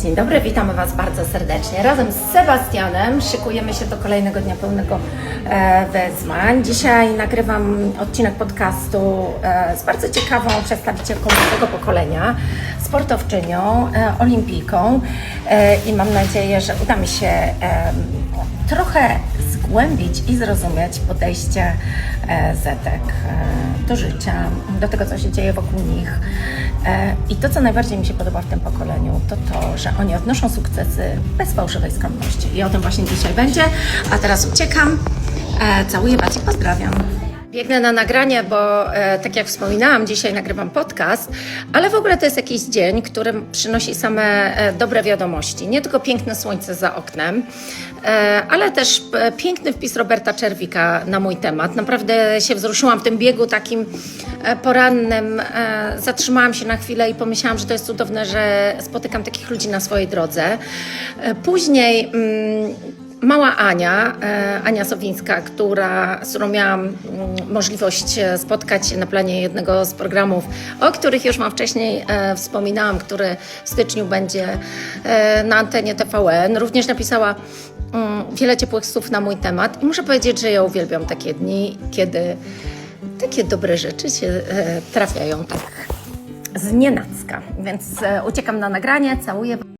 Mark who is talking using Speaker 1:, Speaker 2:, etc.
Speaker 1: Dzień dobry, witamy Was bardzo serdecznie. Razem z Sebastianem szykujemy się do kolejnego dnia pełnego e, wyzwań. Dzisiaj nagrywam odcinek podcastu e, z bardzo ciekawą przedstawicielką młodego pokolenia, sportowczynią, e, olimpijką i mam nadzieję, że uda mi się trochę zgłębić i zrozumieć podejście e, Zetek e, do życia, do tego, co się dzieje wokół nich. E, I to, co najbardziej mi się podoba w tym pokoleniu, to to, że oni odnoszą sukcesy bez fałszywej skromności. I o tym właśnie dzisiaj będzie. A teraz uciekam. Całuję Was i pozdrawiam. Biegnę na nagranie, bo e, tak jak wspominałam, dzisiaj nagrywam podcast, ale w ogóle to jest jakiś dzień, który przynosi same e, dobre wiadomości. Nie tylko piękne słońce za oknem, e, ale też e, piękny wpis Roberta Czerwika na mój temat. Naprawdę się wzruszyłam w tym biegu takim e, porannym. E, zatrzymałam się na chwilę i pomyślałam, że to jest cudowne, że spotykam takich ludzi na swojej drodze. E, później. Mm, Mała Ania, e, Ania Sowińska, która, z którą miałam mm, możliwość e, spotkać się na planie jednego z programów, o których już Wam wcześniej e, wspominałam, który w styczniu będzie na antenie TVN, również napisała mm, wiele ciepłych słów na mój temat i muszę powiedzieć, że ja uwielbiam takie dni, kiedy takie dobre rzeczy się trafiają tak z. Więc uciekam na nagranie, całuję.